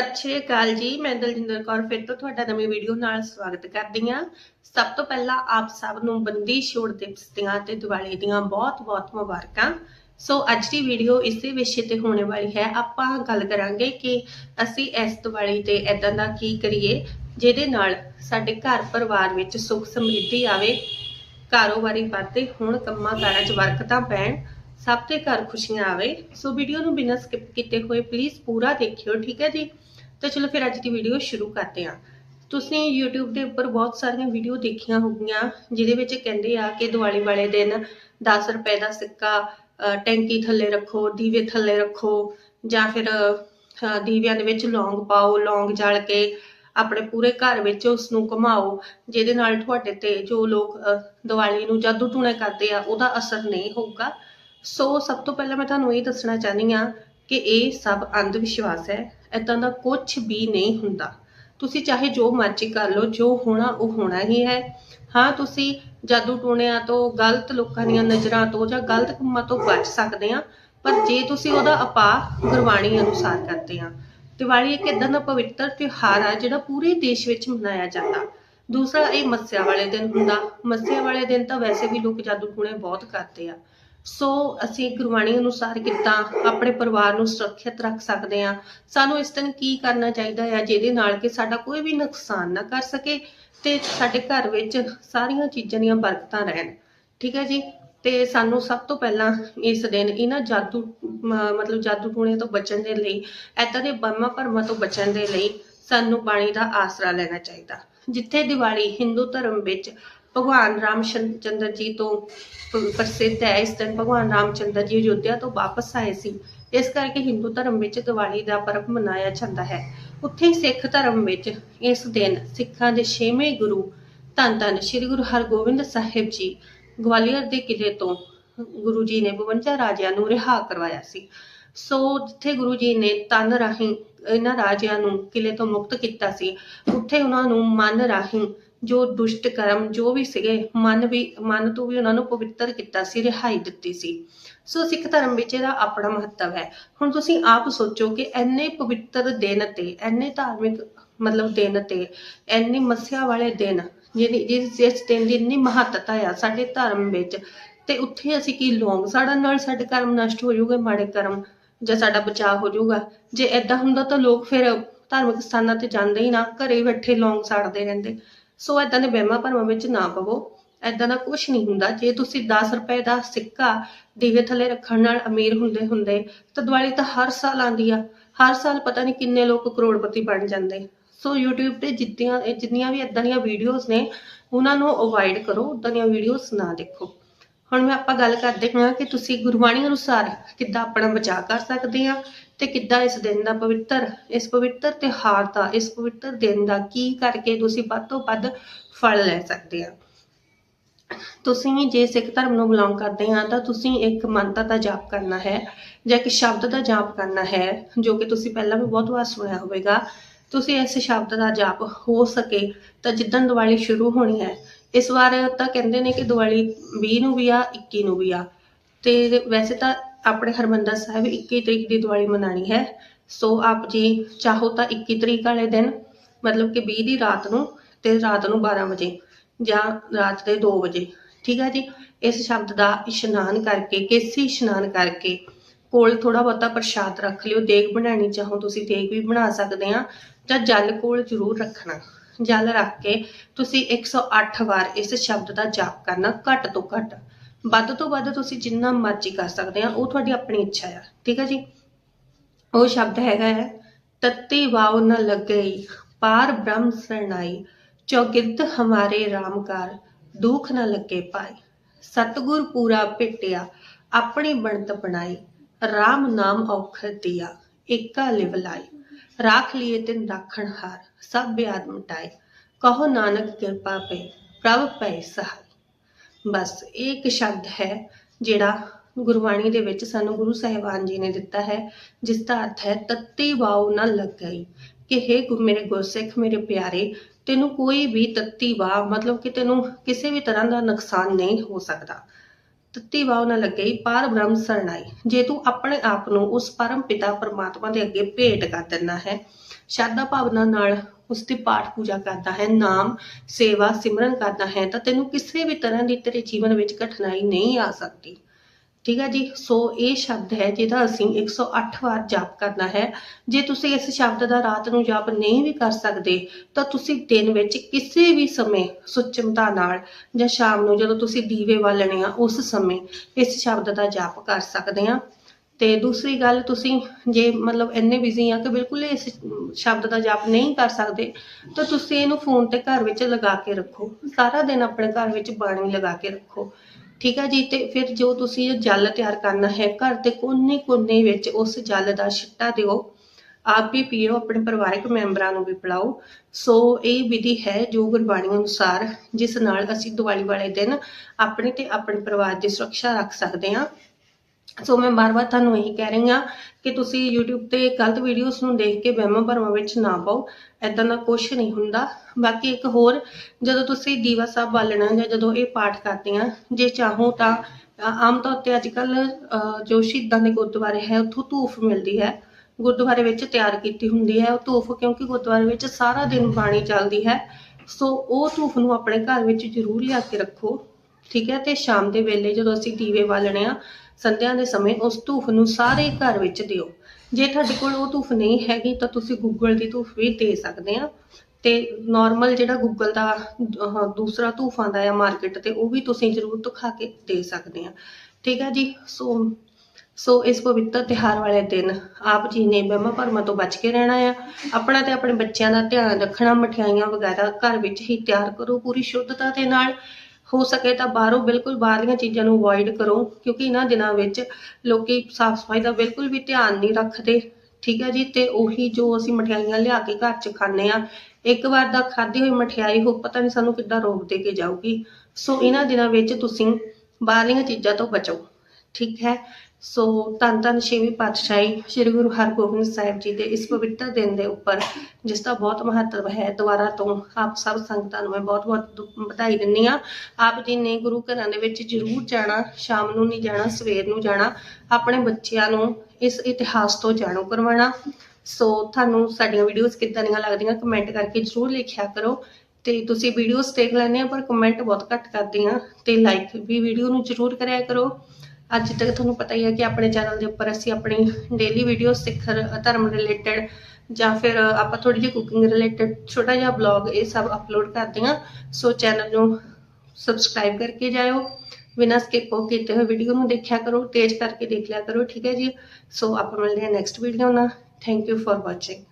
ਸਤਿ ਸ਼੍ਰੀ ਅਕਾਲ ਜੀ, ਮੈਂ ਦਲਜਿੰਦਰ ਕੌਰ ਫਿਰ ਤੋਂ ਤੁਹਾਡਾ ਨਵੀਂ ਵੀਡੀਓ ਨਾਲ ਸਵਾਗਤ ਕਰਦੀ ਹਾਂ। ਸਭ ਤੋਂ ਪਹਿਲਾਂ ਆਪ ਸਭ ਨੂੰ ਬੰਦੀ ਛੋੜ ਦਿਵਸ ਦੀਆਂ ਤੇ ਦੀਵਾਲੀ ਦੀਆਂ ਬਹੁਤ-ਬਹੁਤ ਮੁਬਾਰਕਾਂ। ਸੋ ਅੱਜ ਦੀ ਵੀਡੀਓ ਇਸੇ ਵਿਸ਼ੇ ਤੇ ਹੋਣੇ ਵਾਲੀ ਹੈ। ਆਪਾਂ ਗੱਲ ਕਰਾਂਗੇ ਕਿ ਅਸੀਂ ਇਸ ਦੀਵਾਲੀ ਤੇ ਇਦਾਂ ਦਾ ਕੀ ਕਰੀਏ, ਜਿਹਦੇ ਨਾਲ ਸਾਡੇ ਘਰ ਪਰਿਵਾਰ ਵਿੱਚ ਸੁੱਖ ਸਮਰਿੱਧੀ ਆਵੇ, ਕਾਰੋਬਾਰੀ ਵਾਧੇ ਹੋਣ, ਕੰਮਾਂ ਕਾਰਾਂ 'ਚ ਬਰਕਤਾਂ ਪੈਣ, ਸਭ ਦੇ ਘਰ ਖੁਸ਼ੀਆਂ ਆਵੇ। ਸੋ ਵੀਡੀਓ ਨੂੰ ਬਿਨਾਂ ਸਕਿਪ ਕੀਤੇ ਹੋਏ ਪਲੀਜ਼ ਪੂਰਾ ਦੇਖਿਓ, ਠੀਕ ਹੈ ਜੀ? ਤਾਂ ਚਲੋ ਫਿਰ ਅੱਜ ਦੀ ਵੀਡੀਓ ਸ਼ੁਰੂ ਕਰਦੇ ਹਾਂ। ਤੁਸੀਂ YouTube ਦੇ ਉੱਪਰ ਬਹੁਤ ਸਾਰੀਆਂ ਵੀਡੀਓ ਦੇਖੀਆਂ ਹੋਗੀਆਂ, ਜਿਹਦੇ ਵਿੱਚ ਕਹਿੰਦੇ ਆ ਕਿ ਦੀਵਾਲੀ ਵਾਲੇ ਦਿਨ 10 ਰੁਪਏ ਦਾ ਸਿੱਕਾ ਟੈਂਕੀ ਥੱਲੇ ਰੱਖੋ, ਦੀਵੇ ਥੱਲੇ ਰੱਖੋ, ਜਾਂ ਫਿਰ ਦੀਵਿਆਂ ਦੇ ਵਿੱਚ ਲੌਂਗ ਪਾਓ, ਲੌਂਗ ਜਲ ਕੇ ਆਪਣੇ ਪੂਰੇ ਘਰ ਵਿੱਚ ਉਸ ਨੂੰ ਘੁਮਾਓ, ਜਿਹਦੇ ਨਾਲ ਤੁਹਾਡੇ ਤੇ ਜੋ ਲੋਕ ਦੀਵਾਲੀ ਨੂੰ ਜਾਦੂ ਟੂਣੇ ਕਰਦੇ ਆ, ਉਹਦਾ ਅਸਰ ਨਹੀਂ ਹੋਊਗਾ। ਸੋ ਸਭ ਤੋਂ ਪਹਿਲਾਂ ਮੈਂ ਤੁਹਾਨੂੰ ਇਹ ਦੱਸਣਾ ਚਾਹਨੀ ਆ ਕਿ ਇਹ ਸਭ ਅੰਧ ਵਿਸ਼ਵਾਸ ਹੈ ਇਦਾਂ ਦਾ ਕੁਝ ਵੀ ਨਹੀਂ ਹੁੰਦਾ। ਤੁਸੀਂ ਚਾਹੇ ਜੋ ਮਰਜ਼ੀ ਕਰ ਲਓ, ਜੋ ਹੋਣਾ ਉਹ ਹੋਣਾ ਹੀ ਹੈ। ਹਾਂ, ਤੁਸੀਂ ਜਾਦੂ ਟੂਣਿਆਂ ਤੋਂ, ਗਲਤ ਲੋਕਾਂ ਦੀਆਂ ਨਜ਼ਰਾਂ ਤੋਂ ਜਾਂ ਗਲਤ ਕੰਮਾਂ ਤੋਂ ਬਚ ਸਕਦੇ ਆ ਪਰ ਜੇ ਤੁਸੀਂ ਉਹਦਾ ਆਪਾ ਗੁਰਬਾਣੀ ਅਨੁਸਾਰ ਕਰਦੇ ਆ ਦੀਵਾਲੀ ਇੱਕ ਇਦਾਂ ਦਾ ਪਵਿੱਤਰ ਤਿਉਹਾਰ ਆ ਜਿਹੜਾ ਪੂਰੇ ਦੇਸ਼ ਵਿੱਚ ਮਨਾਇਆ ਜਾਂਦਾ। ਦੂਸਰਾ, ਇਹ ਮੱਸਿਆ ਵਾਲੇ ਦਿਨ ਹੁੰਦਾ। ਮੱਸਿਆ ਵਾਲੇ ਦਿਨ ਤਾਂ ਵੈਸੇ ਵੀ ਲੋਕ ਜਾਦੂ ਟੂਣੇ ਬਹੁਤ ਕਰਦੇ ਆ। ਸੋ ਅਸੀਂ ਗੁਰਬਾਣੀ ਅਨੁਸਾਰ ਕਿੱਦਾਂ ਆਪਣੇ ਪਰਿਵਾਰ ਨੂੰ ਸੁਰੱਖਿਅਤ ਰੱਖ ਸਕਦੇ ਆ ਸਾਨੂੰ ਇਸ ਦਿਨ ਕੀ ਕਰਨਾ ਚਾਹੀਦਾ ਹੈ ਜਿਹਦੇ ਨਾਲ ਕਿ ਸਾਡਾ ਕੋਈ ਵੀ ਨੁਕਸਾਨ ਨਾ ਕਰ ਸਕੇ ਤੇ ਸਾਡੇ ਘਰ ਵਿੱਚ ਸਾਰੀਆਂ ਚੀਜ਼ਾਂ ਦੀਆਂ ਬਰਕਤਾਂ ਰਹਿਣ। ਠੀਕ ਹੈ ਜੀ? ਤੇ ਸਾਨੂੰ ਸਭ ਤੋਂ ਪਹਿਲਾਂ ਇਸ ਦਿਨ ਇਹਨਾਂ ਜਾਦੂ, ਮ- ਮਤਲਬ ਜਾਦੂ ਟੂਣੇ ਤੋਂ ਬਚਣ ਦੇ ਲਈ, ਏਦਾਂ ਦੇ ਵਹਿਮਾਂ ਭਰਮਾਂ ਤੋਂ ਬਚਣ ਦੇ ਲਈ ਸਾਨੂੰ ਬਾਣੀ ਦਾ ਆਸਰਾ ਲੈਣਾ ਚਾਹੀਦਾ। ਜਿੱਥੇ ਦੀਵਾਲੀ ਹਿੰਦੂ ਧਰਮ ਵਿੱਚ ਭਗਵਾਨ ਰਾਮ ਚੰਦਰ ਜੀ ਤੋਂ ਪ੍ਰਸਿੱਧ ਹੈ। ਇਸ ਦਿਨ ਭਗਵਾਨ ਰਾਮ ਚੰਦਰ ਜੀ ਅਯੁੱਧਿਆ ਤੋਂ ਵਾਪਸ ਆਏ ਸੀ। ਇਸ ਕਰਕੇ ਹਿੰਦੂ ਧਰਮ ਵਿੱਚ ਦੀਵਾਲੀ ਦਾ ਪਰਵ ਮਨਾਇਆ ਜਾਂਦਾ ਹੈ। ਉੱਥੇ ਹੀ ਸਿੱਖ ਧਰਮ ਵਿੱਚ ਇਸ ਦਿਨ ਸਿੱਖਾਂ ਦੇ ਛੇਵੇਂ ਗੁਰੂ ਧੰਨ ਧੰਨ ਸ੍ਰੀ ਗੁਰੂ ਹਰਗੋਬਿੰਦ ਸਾਹਿਬ ਜੀ ਗਵਾਲੀਅਰ ਦੇ ਕਿਲੇ ਤੋਂ ਗੁਰੂ ਜੀ ਨੇ 52 ਰਾਜਿਆਂ ਨੂੰ ਰਿਹਾ ਕਰਵਾਇਆ ਸੀ। ਸੋ ਜਿੱਥੇ ਗੁਰੂ ਜੀ ਨੇ ਤਨ ਰਾਹੀਂ ਇਹਨਾਂ ਰਾਜਿਆਂ ਨੂੰ ਕਿਲੇ ਤੋਂ ਮੁਕਤ ਕੀਤਾ ਸੀ, ਉੱਥੇ ਉਹਨਾਂ ਨੂੰ ਮਨ ਰਾਹੀਂ ਜੋ ਦੁਸ਼ਟ ਕਰਮ ਜੋ ਵੀ ਸੀਗੇ, ਮਨ ਵੀ, ਮਨ ਤੋਂ ਵੀ ਉਹਨਾਂ ਨੂੰ ਪਵਿੱਤਰ ਕੀਤਾ ਸੀ, ਰਿਹਾਈ ਦਿੱਤੀ ਸੀ। ਸੋ ਸਿੱਖ ਧਰਮ ਵਿੱਚ ਇਹਦਾ ਆਪਣਾ ਮਹੱਤਵ ਹੈ। ਹੁਣ ਤੁਸੀਂ ਆਪ ਸੋਚੋ ਕਿ ਐਨੇ ਪਵਿੱਤਰ ਦਿਨ ਤੇ ਐਨੇ ਧਾਰਮਿਕ ਮਤਲਬ ਦਿਨ ਤੇ ਐਨੀ ਮੱਸਿਆ ਵਾਲੇ ਦਿਨ ਜਿਹਦੀ ਜਿਸ ਜਿਸ ਦਿਨ ਦੀ ਇੰਨੀ ਮਹੱਤਤਾ ਆ ਸਾਡੇ ਧਰਮ ਵਿੱਚ, ਤੇ ਉੱਥੇ ਅਸੀਂ ਕੀ ਲੌਂਗ? ਸਾੜਨ ਨਾਲ ਸਾਡੇ ਕਰਮ ਨਸ਼ਟ ਹੋ ਜਾਊਗੇ, ਮਾੜੇ ਕਰਮ, ਜਾਂ ਸਾਡਾ ਬਚਾਅ ਹੋ ਜਾਊਗਾ। ਜੇ ਐਦਾਂ ਹੁੰਦਾ ਤਾਂ ਲੋਕ ਫਿਰ ਧਾਰਮਿਕ ਸਥਾਨਾਂ ਤੇ ਜਾਂਦੇ ਹੀ ਨਾ, ਘਰੇ ਬੈਠੇ ਲੌਂਗ ਸਾੜਦੇ ਰਹਿੰਦੇ। ਸੋ ਐਦਾਂ ਦੇ ਵਹਿਮਾਂ ਭਰਮਾਂ ਵਿੱਚ ਨਾ ਪਵੋ। ਐਦਾਂ ਦਾ ਕੁਝ ਨਹੀਂ ਹੁੰਦਾ। ਜੇ ਤੁਸੀਂ 10 ਰੁਪਏ ਦਾ ਸਿੱਕਾ ਦੀਵੇ ਥੱਲੇ ਰੱਖਣ ਨਾਲ ਅਮੀਰ ਹੁੰਦੇ ਹੁੰਦੇ, ਤਾਂ ਦੀਵਾਲੀ ਤਾਂ ਹਰ ਸਾਲ ਆਉਂਦੀ ਆ। ਹਰ ਸਾਲ ਪਤਾ ਨਹੀਂ ਕਿੰਨੇ ਲੋਕ ਕਰੋੜਪਤੀ ਬਣ ਜਾਂਦੇ। ਸੋ YouTube ਤੇ ਜਿੱਤੀਆਂ ਜਿੰਨੀਆਂ ਵੀ ਇਦਾਂ ਦੀਆਂ ਵੀਡੀਓਜ਼ ਨੇ, ਉਹਨਾਂ ਨੂੰ ਅਵੋਇਡ ਕਰੋ। ਉਦਾਂ ਦੀਆਂ ਵੀਡੀਓਜ਼ ਨਾ ਦੇਖੋ। ਹੁਣ ਮੈਂ ਆਪਾਂ ਗੱਲ ਕਰਦੇ ਹਾਂ ਕਿ ਤੁਸੀਂ ਗੁਰਬਾਣੀ ਅਨੁਸਾਰ ਕਿੱਦਾਂ ਆਪਣਾ ਬਚਾਅ ਕਰ ਸਕਦੇ ਆ ਤੇ ਕਿੱਦਾਂ ਇਸ ਦਿਨ ਦਾ ਪਵਿੱਤਰ, ਇਸ ਪਵਿੱਤਰ ਤਿਉਹਾਰ ਦਾ, ਇਸ ਪਵਿੱਤਰ ਦਿਨ ਦਾ ਕੀ ਕਰਕੇ ਤੁਸੀਂ ਵੱਧ ਤੋਂ ਵੱਧ ਫਲ ਲੈ ਸਕਦੇ ਆ? ਤੁਸੀਂ ਜੇ ਸਿੱਖ ਧਰਮ ਨੂੰ ਬਿਲੋਂਗ ਕਰਦੇ ਆ, ਤਾਂ ਤੁਸੀਂ ਇੱਕ ਮੰਤਰ ਦਾ ਜਾਪ ਕਰਨਾ ਹੈ, ਜਾਂ ਇੱਕ ਸ਼ਬਦ ਦਾ ਜਾਪ ਕਰਨਾ ਹੈ, ਜੋ ਕਿ ਤੁਸੀਂ ਪਹਿਲਾਂ ਵੀ ਬਹੁਤ ਵਾਰ ਸੁਣਿਆ ਹੋਵੇਗਾ। ਤੁਸੀਂ ਇਸ ਸ਼ਬਦ ਦਾ ਜਾਪ ਹੋ ਸਕੇ ਤਾਂ ਜਿੱਦਣ ਦੀਵਾਲੀ ਸ਼ੁਰੂ ਹੋਣੀ ਹੈ, ਇਸ ਵਾਰ ਤਾਂ ਕਹਿੰਦੇ ਨੇ ਕਿ ਦੀਵਾਲੀ 20 ਨੂੰ ਵੀ ਆ 21 ਨੂੰ ਵੀ ਆ। ਤੇ ਵੈਸੇ ਤਾਂ ਆਪਣੇ ਹਰਮੰਦਰ ਸਾਹਿਬ 21 ਤਰੀਕ ਦੀ ਦੀਵਾਲੀ ਮਨਾਣੀ ਹੈ। ਸੋ ਆਪ ਜੀ ਚਾਹੋ ਤਾਂ 21 ਤਰੀਕ ਵਾਲੇ ਦਿਨ, ਮਤਲਬ ਕਿ 20 ਦੀ ਰਾਤ ਨੂੰ ਤੇ ਰਾਤ ਨੂੰ 12 ਵਜੇ ਜਾਂ ਰਾਤ ਦੇ 2 ਵਜੇ, ਠੀਕ ਹੈ ਜੀ? ਇਸ ਸ਼ਬਦ ਦਾ ਇਸ਼ਨਾਨ ਕਰਕੇ, ਕੇਸੀ ਇਸ਼ਨਾਨ ਕਰਕੇ ਕੋਲ ਥੋੜਾ ਬਹੁਤਾ ਪ੍ਰਸ਼ਾਦ ਰੱਖ ਲਿਓ। ਦੇਗ ਬਣਾਣੀ ਚਾਹੋ ਤੁਸੀਂ, ਦੇਗ ਵੀ ਬਣਾ ਸਕਦੇ ਆ ਜਾਂ ਜਲ ਕੋਲ ਜ਼ਰੂਰ ਰੱਖਣਾ। ਜਲ ਰੱਖ ਕੇ ਤੁਸੀਂ 108 ਵਾਰ ਇਸ ਸ਼ਬਦ ਦਾ ਜਾਪ ਕਰਨਾ, ਘੱਟ ਤੋਂ ਘੱਟ ਵੱਧ ਤੋਂ ਵੱਧ ਤੁਸੀਂ ਜਿੰਨਾ ਮਰਜ਼ੀ ਕਰ ਸਕਦੇ ਆ, ਉਹ ਤੁਹਾਡੀ ਆਪਣੀ ਇੱਛਾ ਆ, ਠੀਕ ਹੈ ਜੀ? ਉਹ ਸ਼ਬਦ ਹੈਗਾ ਹੈ, ਤਤੀ ਵਾਵ ਨ ਲੱਗਈ, ਪਾਰ ਬ੍ਰਹਮ ਸਰਣਾਈ, ਚੌਗਿਰਦ ਹਮਾਰੇ ਰਾਮਕਾਰ ਦੁਖ ਨ ਲੱਗੇ ਪਾਈ। ਸਤਗੁਰ ਪੂਰਾ ਭੇਟਿਆ ਆਪਣੀ ਬਣਤ ਬਣਾਈ RAM ਨਾਮ ਔਖਰ ਦਿਆ, ਏਕਾ ਲਿਵ ਲਾਈ। ਰਾਖ ਲਿਏ ਤਿਨ ਰਾਖਣ ਹਾਰ, ਸਭ ਬਿਆਦ ਮਟਾਏ ਕਹੋ ਨਾਨਕ ਕਿਰਪਾ ਪੈ ਪ੍ਰਭ ਪੈ ਸਹਾਈ। ਬਸ ਇਹ ਇੱਕ ਸ਼ਬਦ ਹੈ ਜਿਹੜਾ ਗੁਰਬਾਣੀ ਦੇ ਵਿੱਚ ਸਾਨੂੰ ਗੁਰੂ ਸਾਹਿਬਾਨ ਜੀ ਨੇ ਦਿੱਤਾ ਹੈ, ਜਿਸ ਦਾ ਅਰਥ ਹੈ ਤੱਤੀ ਵਾਉ ਨਾ ਲੱਗਈ। ਕਿ ਹੇ ਮੇਰੇ ਗੁਰਸਿੱਖ, ਮੇਰੇ ਪਿਆਰੇ, ਤੈਨੂੰ ਕੋਈ ਵੀ ਤੱਤੀ ਵਾਹ, ਮਤਲਬ ਕਿ ਤੈਨੂੰ ਕਿਸੇ ਵੀ ਤਰ੍ਹਾਂ ਦਾ ਨੁਕਸਾਨ ਨਹੀਂ ਹੋ ਸਕਦਾ। ਤੱਤੀ ਵਾਹ ਨਾ ਲੱਗੇ ਪਾਰ ਬ੍ਰਹਮ ਸਰਣਾਈ। ਜੇ ਤੂੰ ਆਪਣੇ ਆਪ ਨੂੰ ਉਸ ਪਰਮ ਪਿਤਾ ਪਰਮਾਤਮਾ ਦੇ ਅੱਗੇ ਭੇਟ ਕਰ ਦਿੰਦਾ ਹੈ, ਸ਼ਰਧਾ ਭਾਵਨਾ ਨਾਲ ਉਸ ਦੀ ਪਾਠ ਪੂਜਾ ਕਰਦਾ ਹੈ, ਨਾਮ, ਸੇਵਾ, ਸਿਮਰਨ ਕਰਦਾ ਹੈ, ਤਾਂ ਤੈਨੂੰ ਕਿਸੇ ਵੀ ਤਰ੍ਹਾਂ ਦੀ ਤੇਰੇ ਜੀਵਨ ਵਿੱਚ ਕਠਿਨਾਈ ਨਹੀਂ ਆ ਸਕਦੀ। ਠੀਕ ਹੈ ਜੀ? ਸੋ ਇਹ ਸ਼ਬਦ ਹੈ ਜਿਹਦਾ ਅਸੀਂ 108 ਵਾਰ ਜਾਪ ਕਰਨਾ ਹੈ। ਜੇ ਤੁਸੀਂ ਇਸ ਸ਼ਬਦ ਦਾ ਰਾਤ ਨੂੰ ਜਾਪ ਨਹੀਂ ਵੀ ਕਰ ਸਕਦੇ, ਤਾਂ ਤੁਸੀਂ ਦਿਨ ਵਿੱਚ ਕਿਸੇ ਵੀ ਸਮੇਂ ਸੁਚਮਤਾ ਨਾਲ ਜਾਂ ਸ਼ਾਮ ਨੂੰ ਜਦੋਂ ਤੁਸੀਂ ਦੀਵੇ ਬਾਲਣੇ ਆ, ਉਸ ਸਮੇਂ ਇਸ ਸ਼ਬਦ ਦਾ ਜਾਪ ਕਰ ਸਕਦੇ ਆ। ਤੇ ਦੂਸਰੀ ਗੱਲ ਤੁਸੀਂ ਜੇ ਮਤਲਬ ਇੰਨੇ ਬਿਜ਼ੀ ਆ ਕਿ ਬਿਲਕੁਲ ਇਸ ਸ਼ਬਦ ਦਾ ਜਾਪ ਨਹੀਂ ਕਰ ਸਕਦੇ, ਤਾਂ ਤੁਸੀਂ ਇਹਨੂੰ ਫੋਨ ਤੇ ਘਰ ਵਿੱਚ ਲਗਾ ਕੇ ਰੱਖੋ। ਸਾਰਾ ਦਿਨ ਆਪਣੇ ਘਰ ਵਿੱਚ ਬਾਣੀ ਲਗਾ ਕੇ ਰੱਖੋ। ਠੀਕ ਆ ਜੀ? ਤੇ ਫਿਰ ਜੋ ਤੁਸੀਂ ਜਲ ਤਿਆਰ ਕਰਨਾ ਹੈ, ਘਰ ਦੇ ਕੋਨੇ-ਕੋਨੇ ਵਿੱਚ ਉਸ ਜਲ ਦਾ ਛਿੱਟਾ ਦਿਓ। ਆਪ ਵੀ ਪੀਓ, ਆਪਣੇ ਪਰਿਵਾਰਕ ਮੈਂਬਰਾਂ ਨੂੰ ਵੀ ਪਿਲਾਓ। ਸੋ ਇਹ ਵਿਧੀ ਹੈ ਜੋ ਗੁਰਬਾਣੀ ਅਨੁਸਾਰ, ਜਿਸ ਨਾਲ ਅਸੀਂ ਦੀਵਾਲੀ ਵਾਲੇ ਦਿਨ ਆਪਣੇ ਤੇ ਆਪਣੇ ਪਰਿਵਾਰ ਦੀ ਸੁਰੱਖਿਆ ਰੱਖ ਸਕਦੇ ਹਾਂ। ਸੋ ਮੈਂ ਬਾਰ-ਬਾਰ ਤੁਹਾਨੂੰ ਇਹੀ ਕਹਿ ਰਹੀ ਹਾਂ ਕਿ ਤੁਸੀਂ YouTube ਤੇ ਗਲਤ ਵੀਡੀਓਜ਼ ਨੂੰ ਦੇਖ ਕੇ ਵਹਿਮਾਂ ਭਰਮਾਂ ਵਿੱਚ ਨਾ ਪਾਓ। ਐਦਾਂ ਦਾ ਕੁਝ ਨਹੀਂ ਹੁੰਦਾ। ਬਾਕੀ ਇੱਕ ਹੋਰ, ਜਦੋਂ ਤੁਸੀਂ ਦੀਵਾ ਸਾਹਿਬ ਬਾਲਣਾ ਜਾਂ ਜਦੋਂ ਇਹ ਪਾਠ ਕਰਦੇ ਆ, ਜੇ ਚਾਹੋ ਤਾਂ ਆਮ ਤੌਰ ਤੇ ਅੱਜਕੱਲ ਜੋ ਸ਼ਹੀਦਾਂ ਦੇ ਗੁਰਦੁਆਰੇ ਹੈ, ਉੱਥੋਂ ਧੂਫ ਮਿਲਦੀ ਹੈ। ਗੁਰਦੁਆਰੇ ਵਿੱਚ ਤਿਆਰ ਕੀਤੀ ਹੁੰਦੀ ਹੈ। ਉਹ ਧੂਫ ਕਿਉਂਕਿ ਗੁਰਦੁਆਰੇ ਵਿੱਚ ਸਾਰਾ ਦਿਨ ਬਾਣੀ ਚੱਲਦੀ ਹੈ। ਸੋ ਉਹ ਧੂਫ ਨੂੰ ਆਪਣੇ ਘਰ ਵਿੱਚ ਜ਼ਰੂਰ ਲਿਆ ਕੇ ਰੱਖੋ। ਠੀਕ ਹੈ? ਤੇ ਸ਼ਾਮ ਦੇ ਵੇਲੇ ਜਦੋਂ ਅਸੀਂ ਦੀਵੇ ਬਾਲਣੇ ਆ ਸੰਧਿਆ ਦੇ ਸਮੇਂ ਉਸ ਧੂਫ ਨੂੰ ਸਾਰੇ ਘਰ ਵਿੱਚ ਦਿਓ। ਜੇ ਤੁਹਾਡੇ ਕੋਲ ਉਹ ਧੂਫ ਨਹੀਂ ਹੈਗੀ ਤਾਂ ਤੁਸੀਂ ਗੂਗਲ ਦੀ ਧੂਫ ਵੀ ਦੇ ਸਕਦੇ ਆ। ਤੇ ਨਾਰਮਲ ਜਿਹੜਾ ਗੂਗਲ ਦਾ ਆਹ ਦੂਸਰਾ ਧੂਫ ਆਉਂਦਾ ਆ ਮਾਰਕੀਟ ਤੇ, ਉਹ ਵੀ ਤੁਸੀਂ ਜ਼ਰੂਰ ਦਿਖਾ ਕੇ ਦੇ ਸਕਦੇ ਆ। ਠੀਕ ਹੈ ਜੀ? ਸੋ ਸੋ ਇਸ ਪਵਿੱਤਰ ਤਿਉਹਾਰ ਵਾਲੇ ਦਿਨ ਆਪ ਜੀ ਨੇ ਬਹਿਮਾਂ ਭਰਮਾਂ ਤੋਂ ਬਚ ਕੇ ਰਹਿਣਾ ਆ। ਆਪਣਾ ਤੇ ਆਪਣੇ ਬੱਚਿਆਂ ਦਾ ਧਿਆਨ ਰੱਖਣਾ, ਮਠਿਆਈਆਂ ਵਗੈਰਾ ਘਰ ਵਿੱਚ ਹੀ ਤਿਆਰ ਕਰੋ ਪੂਰੀ ਸ਼ੁੱਧਤਾ ਦੇ ਨਾਲ। ਹੋ ਸਕੇ ਤਾਂ ਬਾਹਰੋਂ ਬਿਲਕੁਲ ਬਾਹਰਲੀਆਂ ਚੀਜ਼ਾਂ ਨੂੰ ਅਵੋਇਡ ਕਰੋ, ਕਿਉਂਕਿ ਇਹਨਾਂ ਦਿਨਾਂ ਵਿੱਚ ਲੋਕੀ ਸਾਫ਼ ਸਫ਼ਾਈ ਦਾ ਬਿਲਕੁਲ ਵੀ ਧਿਆਨ ਨਹੀਂ ਰੱਖਦੇ। ਠੀਕ ਹੈ ਜੀ? ਤੇ ਉਹੀ ਜੋ ਅਸੀਂ ਮਠਿਆਈਆਂ ਲਿਆ ਕੇ ਘਰ 'ਚ ਖਾਂਦੇ ਆ ਇੱਕ ਵਾਰ ਦਾ ਖਾਧੀ ਹੋਈ ਮਠਿਆਈ ਹੋ ਪਤਾ ਨਹੀਂ ਸਾਨੂੰ ਕਿੱਦਾਂ ਰੋਗ ਦੇ ਕੇ ਜਾਊਗੀ। ਸੋ ਇਹਨਾਂ ਦਿਨਾਂ ਵਿੱਚ ਤੁਸੀਂ ਬਾਹਰਲੀਆਂ ਚੀਜ਼ਾਂ ਤੋਂ ਬਚੋ। ਠੀਕ ਹੈ। ਸੋ ਧੰਨ ਧੰਨ ਛੇਵੀਂ ਪਾਤਸ਼ਾਹੀ ਸ੍ਰੀ ਗੁਰੂ ਹਰਗੋਬਿੰਦ ਸਾਹਿਬ ਜੀ ਦੇ ਇਸ ਪਵਿੱਤਰ ਦਿਨ ਦੇ ਉੱਪਰ, ਜਿਸ ਦਾ ਬਹੁਤ ਮਹੱਤਵ ਹੈ ਦੁਆਰਾ ਤੋਂ ਆਪ ਸਭ ਸੰਗਤਾਂ ਨੂੰ ਮੈਂ ਬਹੁਤ-ਬਹੁਤ ਵਧਾਈ ਦਿੰਦੀ ਆ ਆਪ ਜੀ ਨੇ ਗੁਰੂ ਘਰਾਂ ਦੇ ਵਿੱਚ ਜ਼ਰੂਰ ਜਾਣਾ, ਸ਼ਾਮ ਨੂੰ ਨਹੀਂ ਜਾਣਾ, ਸਵੇਰ ਨੂੰ ਜਾਣਾ, ਆਪਣੇ ਬੱਚਿਆਂ ਨੂੰ ਇਸ ਇਤਿਹਾਸ ਤੋਂ ਜਾਣੂ ਕਰਵਾਉਣਾ। ਸੋ ਤੁਹਾਨੂੰ ਸਾਡੀਆਂ ਵੀਡੀਓਜ਼ ਕਿੱਦਾਂ ਦੀਆਂ ਲੱਗਦੀਆਂ ਕਮੈਂਟ ਕਰਕੇ ਜ਼ਰੂਰ ਲਿਖਿਆ ਕਰੋ। ਤੇ ਤੁਸੀਂ ਵੀਡੀਓਜ਼ ਦੇਖ ਲੈਂਦੇ ਆ ਪਰ ਕਮੈਂਟ ਬਹੁਤ ਘੱਟ ਕਰਦੇ ਆ ਤੇ ਲਾਈਕ ਵੀ ਵੀਡੀਓ ਨੂੰ ਜ਼ਰੂਰ ਕਰਿਆ ਕਰੋ। ਅੱਜ ਤੱਕ ਤੁਹਾਨੂੰ ਪਤਾ ਹੀ ਹੈ ਕਿ ਆਪਣੇ ਚੈਨਲ ਦੇ ਉੱਪਰ ਅਸੀਂ ਆਪਣੀ ਡੇਲੀ ਵੀਡੀਓ ਸਿੱਖ ਧਰਮ ਰਿਲੇਟਡ ਜਾਂ ਫਿਰ ਆਪਾਂ ਥੋੜੀ ਜਿਹੀ ਕੁਕਿੰਗ ਰਿਲੇਟਡ ਛੋਟਾ ਜਿਹਾ ਬਲੌਗ ਇਹ ਸਭ ਅਪਲੋਡ ਕਰਦੇ ਹਾਂ। ਸੋ ਚੈਨਲ ਨੂੰ ਸਬਸਕ੍ਰਾਈਬ ਕਰਕੇ ਜਾਇਓ। ਬਿਨਾਂ ਸਕਿਪ ਕੀਤੇ ਹੋਏ ਵੀਡੀਓ ਨੂੰ ਦੇਖਿਆ ਕਰੋ, ਤੇਜ਼ ਕਰਕੇ ਦੇਖ ਲਿਆ ਕਰੋ, ਠੀਕ ਹੈ ਜੀ। ਸੋ ਆਪਾਂ ਮਿਲਦੇ ਹਾਂ ਨੈਕਸਟ ਵੀਡੀਓ ਨਾਲ। Thank you for watching